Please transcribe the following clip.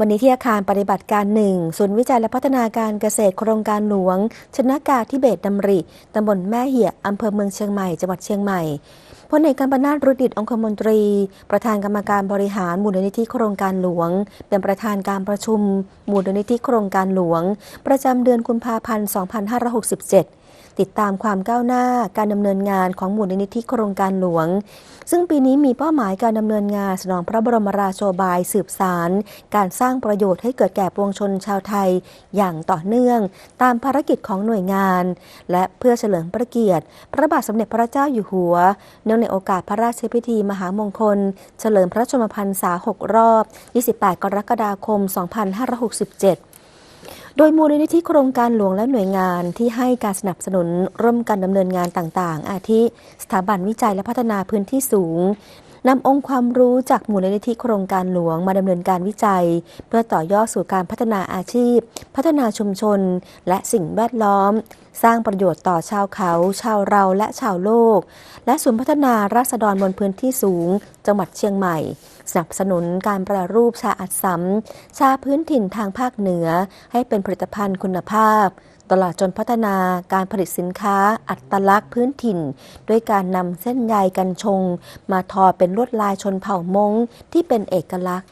วันนี้ที่อาคารปฏิบัติการหนึ่งศูนย์วิจัยและพัฒนาการเกษตรโครงการหลวง ชนะกาทิเบตดำริตำบลแม่เหี่ยอำเภอเมืองเชียงใหม่ จังหวัดเชียงใหม่พลเอกกัมปนาตรุดิตองคมนตรี ประธานกรรมการบริหารมูลนิธิโครงการหลวง เป็นประธานการประชุมมูลนิธิโครงการหลวง ประจำเดือนกุมภาพันธ์ 2567 ติดตามความก้าวหน้าการดำเนินงานของมูลนิธิโครงการหลวง ซึ่งปีนี้มีเป้าหมายการดำเนินงานสนองพระบรมราโชบายสืบสาร การสร้างประโยชน์ให้เกิดแก่ปวงชนชาวไทย อย่างต่อเนื่อง ตามภารกิจของหน่วยงาน และเพื่อเฉลิมพระเกียรติ พระบาทสมเด็จพระเจ้าอยู่หัว เนื่องในโอกาสพระราชพิธีมหามงคล เฉลิมพระชนมพรรษา 6 รอบ 28 กรกฎาคม 2567 โดยมูลนิธิโครงการหลวงและหน่วยงานที่ให้การสนับสนุนร่วมกันดำเนินงานต่างๆ อาทิ สถาบันวิจัยและพัฒนาพื้นที่สูง นำองค์ความรู้จากมูลนิธิโครงการหลวงมาดำเนินการวิจัย เพื่อต่อยอดสู่การพัฒนาอาชีพ พัฒนาชุมชน และสิ่งแวดล้อม สร้างประโยชน์ต่อชาวเขา ชาวเราและชาวโลก และศูนย์พัฒนาราษฎรบนพื้นที่สูง จังหวัดเชียงใหม่ สนับสนุนการแปรรูปชาอัดสำชาพื้นถิ่นทางภาคเหนือ ให้เป็นผลิตภัณฑ์คุณภาพ ตลอดจนพัฒนาการผลิตสินค้าอัตลักษณ์พื้นถิ่น ด้วยการนำเส้นใยกันชง มาทอเป็นลวดลายชนเผ่ามงที่เป็นเอกลักษณ์